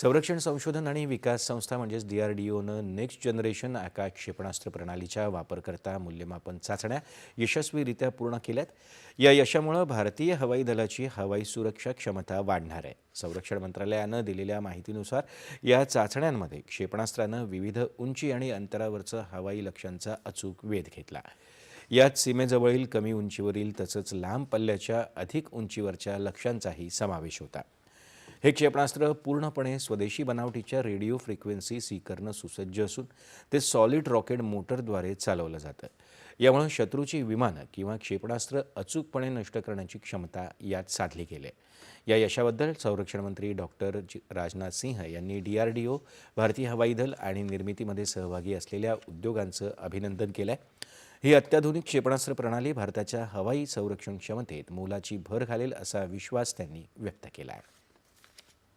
संरक्षण संशोधन आणि विकास संस्था म्हणजेच डी आर डी ओनं नेक्स्ट जनरेशन आकाश क्षेपणास्त्र प्रणालीच्या वापरकर्ता मूल्यमापन चाचण्या यशस्वीरित्या पूर्ण केल्यात. या यशामुळं भारतीय हवाई दलाची हवाई सुरक्षा क्षमता वाढणार आहे. संरक्षण मंत्रालयानं दिलेल्या माहितीनुसार या चाचण्यांमध्ये क्षेपणास्त्रानं विविध उंची आणि अंतरावरचं हवाई लक्ष्यांचा अचूक वेध घेतला. यात सीमेजवळील कमी उंचीवरील तसंच लांब पल्ल्याच्या अधिक उंचीवरच्या लक्ष्यांचाही समावेश होता. हे क्षेपणास्त्र पूर्णपणे स्वदेशी बनावटीच्या रेडिओ फ्रिक्वेन्सी सीकरनं सुसज्ज असून ते सॉलिड रॉकेट मोटरद्वारे चालवलं जातं. यामुळे शत्रूची विमानं किंवा क्षेपणास्त्र अचूकपणे नष्ट करण्याची क्षमता यात साधली गेली आहे. या यशाबद्दल संरक्षण मंत्री डॉक्टर राजनाथ सिंह यांनी डीआरडीओ भारतीय हवाई दल आणि निर्मितीमध्ये सहभागी असलेल्या उद्योगांचं अभिनंदन केलं आहे. ही अत्याधुनिक क्षेपणास्त्र प्रणाली भारताच्या हवाई संरक्षण क्षमतेत मोलाची भर घालेल असा विश्वास त्यांनी व्यक्त केला आहे.